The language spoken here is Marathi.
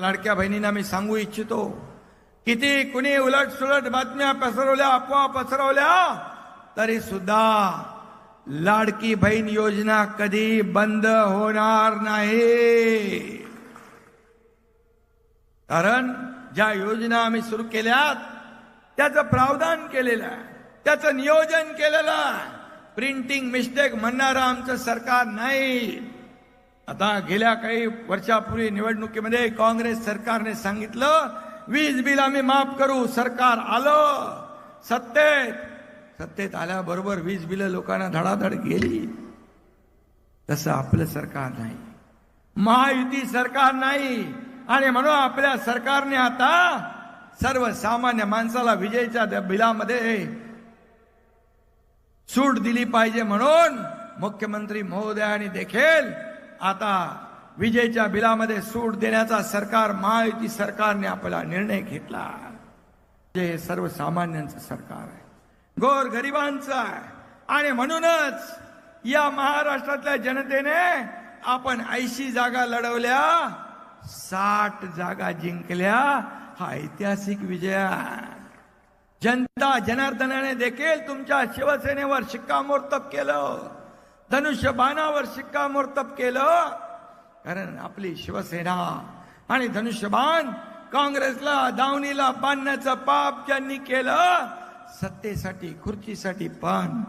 लाडक्या बहिणींना मी सांगू इच्छितो किती कुणी उलट सुलट बातम्या पसरवल्या अफवा पसरवल्या तरी सुद्धा लाडकी बहीण योजना कधी बंद होणार नाही. कारण ज्या योजना आम्ही सुरू केल्यात त्याचं प्रावधान केलेलं आहे त्याचं नियोजन केलेलं आहे. प्रिंटिंग मिस्टेक म्हणणारं आमचं सरकार नाही. आता गेल्या काही वर्षापूर्वी निवडणुकीमध्ये काँग्रेस सरकारने सांगितलं वीज बिल आम्ही माफ करू सरकार आलं सत्तेत. सत्तेत आल्याबरोबर वीज बिल लोकांना धडाधड गेली. तसं आपलं सरकार नाही. महायुती सरकार नाही. आणि म्हणून आपल्या सरकारने आता सर्वसामान्य माणसाला विजेच्या बिलामध्ये सूट दिली पाहिजे म्हणून मुख्यमंत्री महोदयाने देखील आता विजेच्या बिलामध्ये सूट देण्याचा सरकार महायुती सरकारने आपला निर्णय घेतला. जे सर्वसामान्यांचं सरकार आहे. गोर गरिबांचं आहे. आणि म्हणूनच या महाराष्ट्रातल्या जनतेने आपण ऐंशी जागा लढवल्या साठ जागा जिंकल्या. हा ऐतिहासिक विजय जनता जनार्दनाने देखील तुमच्या शिवसेनेवर शिक्कामोर्तब केलं. धनुष्य बाणावर शिक्कामोर्तब केलं. कारण आपली शिवसेना आणि धनुष्यबाण काँग्रेसला दावणीला बांधण्याचं पाप ज्यांनी केलं सत्तेसाठी खुर्चीसाठी पण